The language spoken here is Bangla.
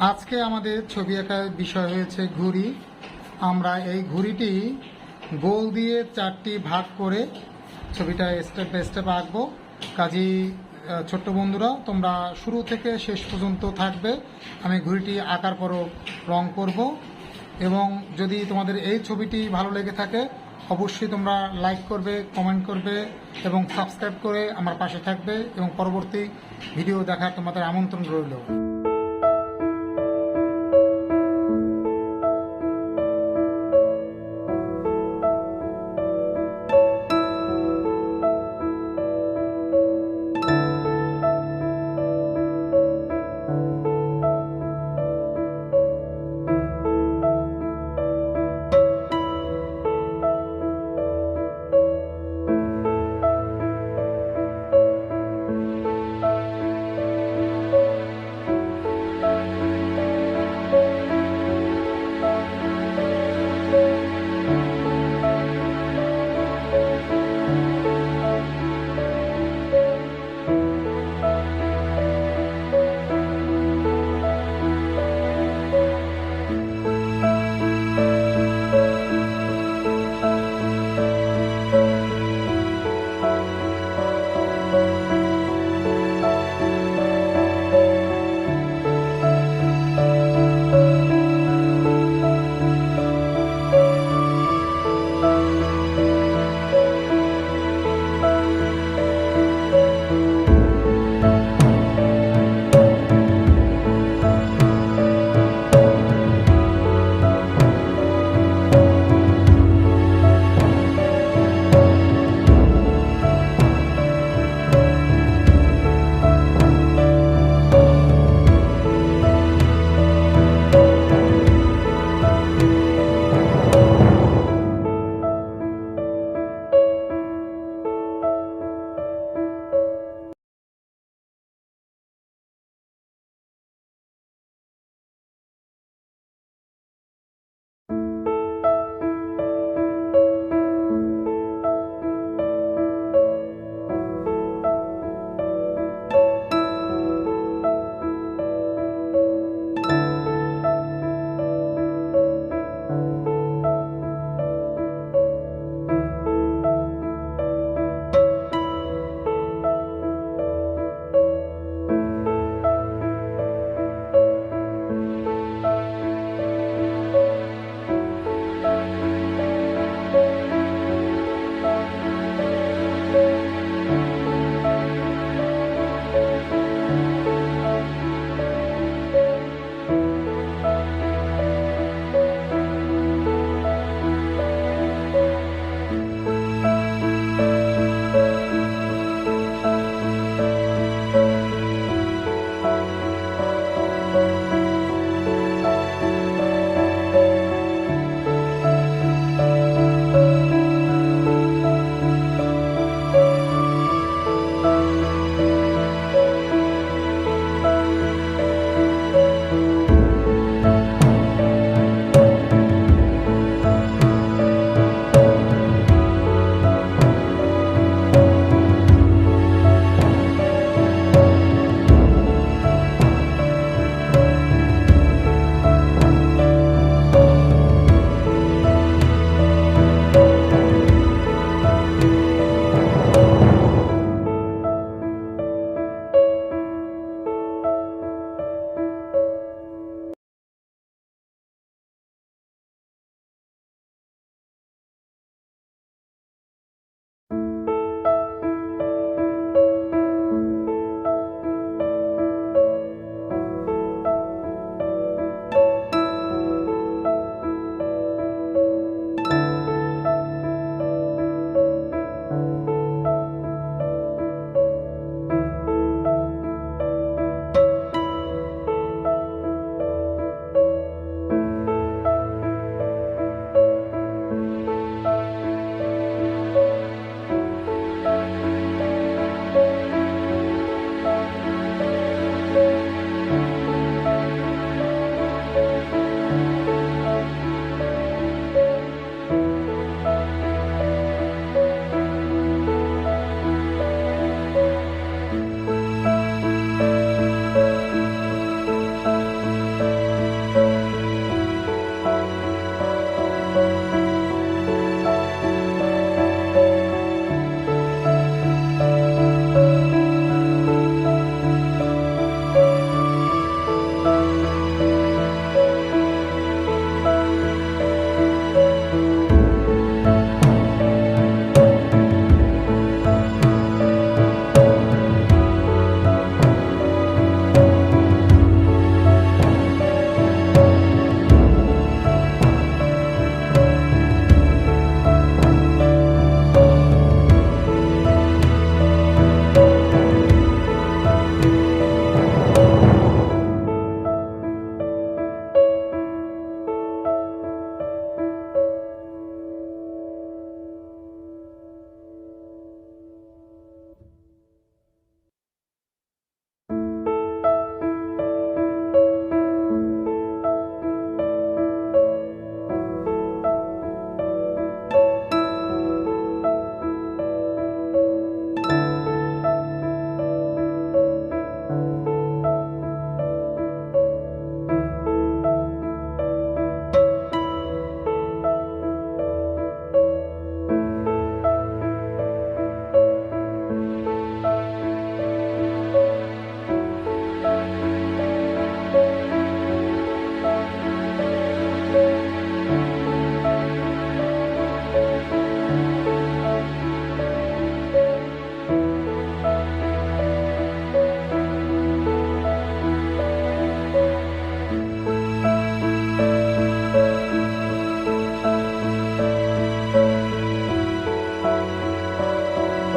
আজকে আমাদের ছবি আঁকার বিষয় হয়েছে ঘুড়ি। আমরা এই ঘুড়িটি গোল দিয়ে চারটি ভাগ করে ছবিটা স্টেপ বাই স্টেপ আঁকবো। কাজী ছোট্ট বন্ধুরা, তোমরা শুরু থেকে শেষ পর্যন্ত থাকবে। আমি ঘুড়িটি আঁকার পরও রং করব। এবং যদি তোমাদের এই ছবিটি ভালো লেগে থাকে, অবশ্যই তোমরা লাইক করবে কমেন্ট করবে এবং সাবস্ক্রাইব করে আমার পাশে থাকবে এবং পরবর্তী ভিডিও দেখার তোমাদের আমন্ত্রণ রইল।